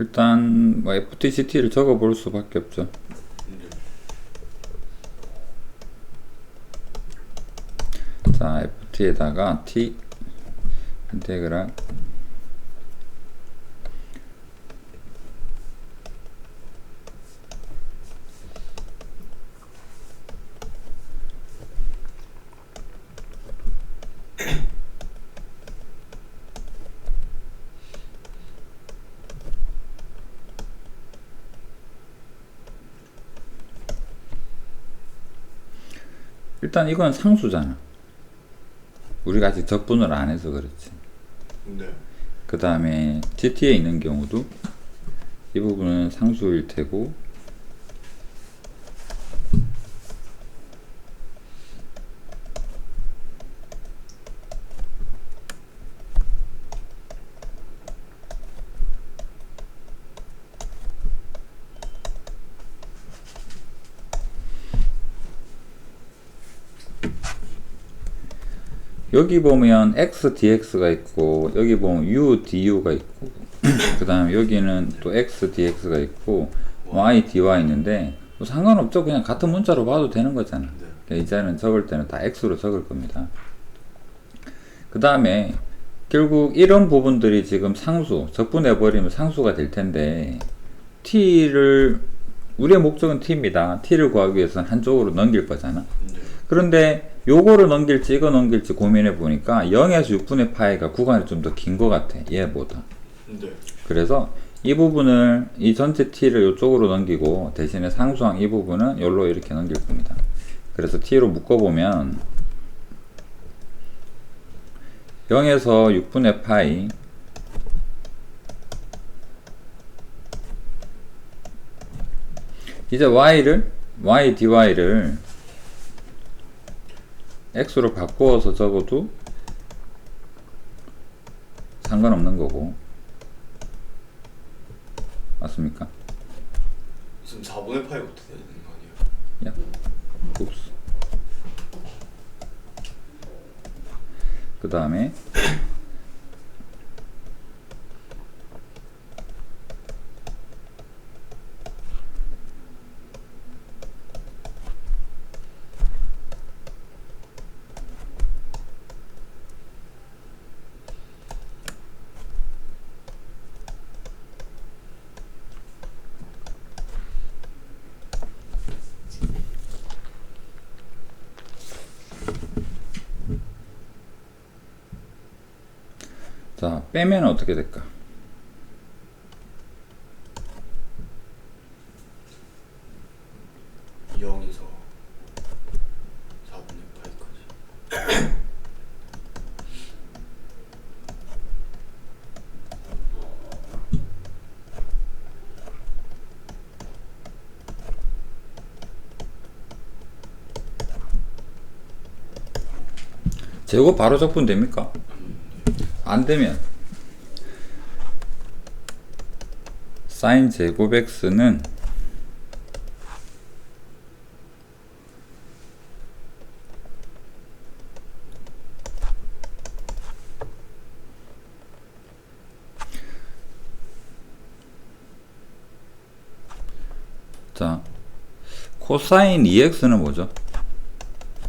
일단 뭐 FTCT를 적어 볼 수밖에 없죠. 네. 자, FT에다가 T 인테그랄 일단 이건 상수잖아. 우리가 아직 적분을 안 해서 그렇지. 네. 그 다음에 GT에 있는 경우도 이 부분은 상수일 테고 여기 보면 x dx가 있고 여기 보면 u du가 있고 그 다음에 여기는 또 x dx가 있고 y dy 있는데 뭐 상관없죠. 그냥 같은 문자로 봐도 되는 거잖아. 네. 그러니까 이자는 적을 때는 다 x로 적을 겁니다. 그 다음에 결국 이런 부분들이 지금 상수 적분해 버리면 상수가 될 텐데 t를 우리의 목적은 t입니다. T를 구하기 위해서는 한쪽으로 넘길 거잖아. 네. 그런데 요거를 넘길지 이거 넘길지 고민해 보니까 0에서 6분의 파이가 구간이 좀 더 긴 것 같아. 얘보다. 네. 그래서 이 부분을 이 전체 t를 이쪽으로 넘기고 대신에 상수항 이 부분은 여기로 이렇게 넘길 겁니다. 그래서 t로 묶어보면 0에서 6분의 파이 이제 y를 y dy를 x로 바꾸어서 적어도 상관없는 거고 맞습니까? 지금 4분의 파이부터 돼야 되는 거 아니에요? 야, 굽스. 그 다음에 자 빼면 어떻게 될까? 영에서 4분의 파이까지. 제곱 바로 적분 됩니까? 안 되면 사인 제곱 x는 자 코사인 2x는 뭐죠?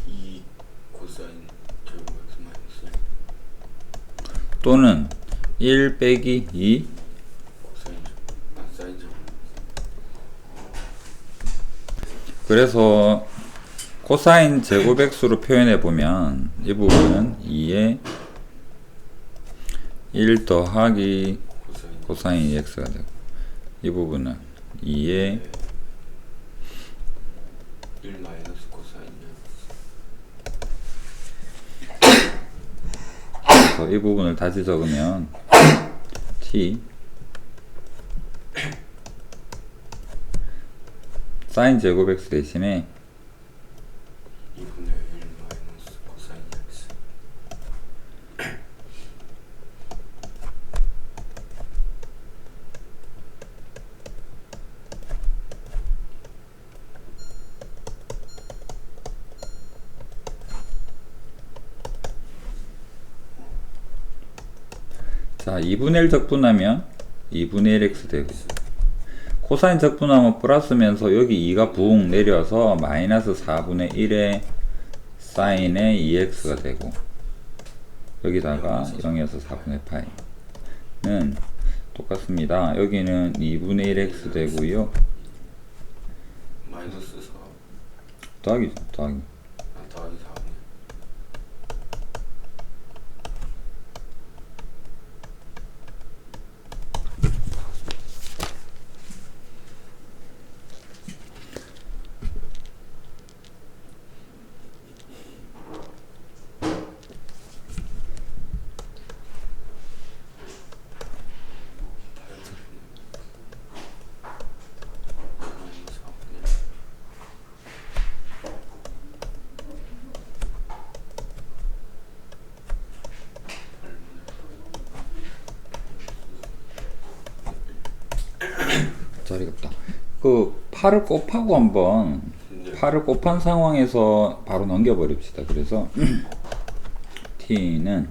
2 코사인 제곱 x 마이너스 또는 1 빼기 2 코사인 제곱 아 사인 제곱 그래서 코사인 제곱 x로 표현해 보면 이 부분은 2에 1 더하기 코사인 2x가 되고 이 부분은 2에 1 마이너스 코사인 그래서 이 부분을 다시 적으면 t. 사인 제곱 x 대신에 2분의 1 마이너스 코사인 x 자 2분의 1 적분하면 2분의 1x 되고 코사인 적분하면 플러스면서 여기 2가 붕 내려서 마이너스 4분의 1의 사인의 2x가 되고 여기다가 0에서 4분의 파이는 똑같습니다. 여기는 2분의 1x 되고요. 마이너스 4 더하기 더하기 아, 더하기 4분의 마이너스 4분의 없다. 그 8을 곱하고 한번 네. 8을 곱한 상황에서 바로 넘겨버립시다. 그래서 t는